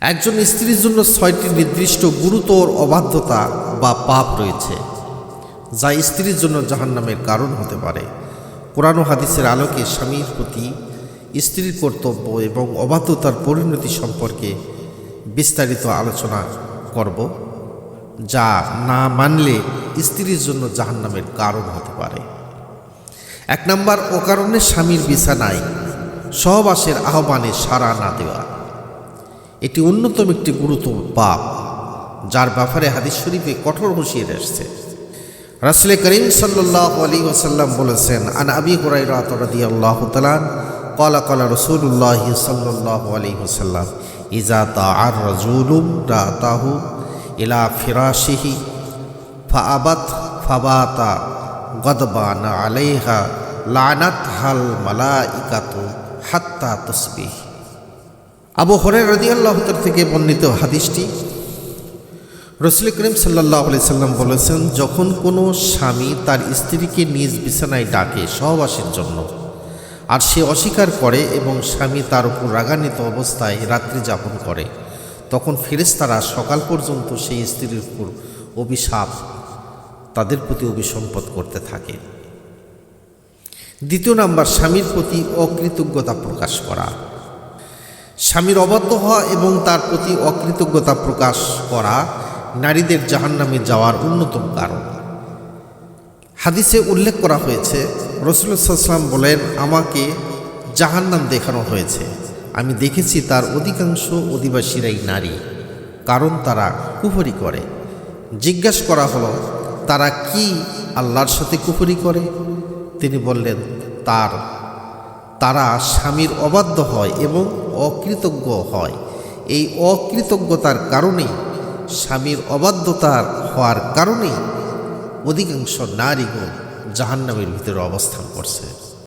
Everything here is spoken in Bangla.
একজন স্ত্রীর জন্য ছয়টি নির্দিষ্ট গুরুতর অবাধ্যতা বা পাপ রয়েছে, যা স্ত্রীর জন্য জাহান্নামের কারণ হতে পারে। কোরআন হাদিসের আলোকে স্বামীর প্রতি স্ত্রীর কর্তব্য এবং অবাধ্যতার পরিণতি সম্পর্কে বিস্তারিত আলোচনা করব, যা না মানলে স্ত্রীর জন্য জাহান্নামের কারণ হতে পারে। এক নম্বর, অকারণে স্বামীর বিছানায় সহবাসের আহ্বানে সাড়া না দেওয়া। এটি অন্যতম একটি গুরুতর পাপ, যার ব্যাপারে হাদিস শরীফে কঠোর হুঁশিয়ে এসছে রাসুল করিম সাল্লাহ আলী ওসাল্লাম বলেছেন, আন আবি হুরাই রাতি আল্লাহ তালান কলা কলা রসুল্লাহ সাল্লাহ আলী ওসাল্লাম ইজা তা আর রাজুলুম রা তাহু ইলা ফিরাশিহি ফাবাত ফাবাতা গদবান আলেহা লানাত হাল মালা ইকাতু হাত্তা তসবিহি। আবু হরের রদি আল্লাহ থেকে বর্ণিত হাদিসটি রসুল করিম সাল্লাহ সাল্লাম বলেছেন, যখন কোনো স্বামী তার স্ত্রীকে নিজ বিছানায় ডাকে, সহবাসের জন্য, আর সে অস্বীকার করে এবং স্বামী তার উপর রাগান্বিত অবস্থায় রাত্রি যাপন করে, তখন ফেরেশতারা সকাল পর্যন্ত সেই স্ত্রীর উপর অভিশাপ, তাদের প্রতি অভিসম্পদ করতে থাকে। দ্বিতীয় নাম্বার, স্বামীর প্রতি অকৃতজ্ঞতা প্রকাশ করা। স্বামীর অবাধ্য হওয়া এবং তার প্রতি অকৃতজ্ঞতা প্রকাশ করা নারীদের জাহান্নামে যাওয়ার অন্যতম কারণ। হাদিসে উল্লেখ করা হয়েছে রসুলাম বলেন, আমাকে জাহান্নাম দেখানো হয়েছে। আমি দেখেছি তার অধিকাংশ অধিবাসীরাই নারী, কারণ তারা কুফরি করে। জিজ্ঞাসা করা হলো, তারা কি আল্লাহর সাথে কুফরি করে? তিনি বললেন, তার, তারা স্বামীর অবাধ্য হয় এবং অকৃতজ্ঞ হয়। এই অকৃতজ্ঞতার কারণে, স্বামীর অবাধ্যতার হওয়ার কারণে অধিকাংশ নারীগণ জাহান্নামের ভিতরে অবস্থান করছে।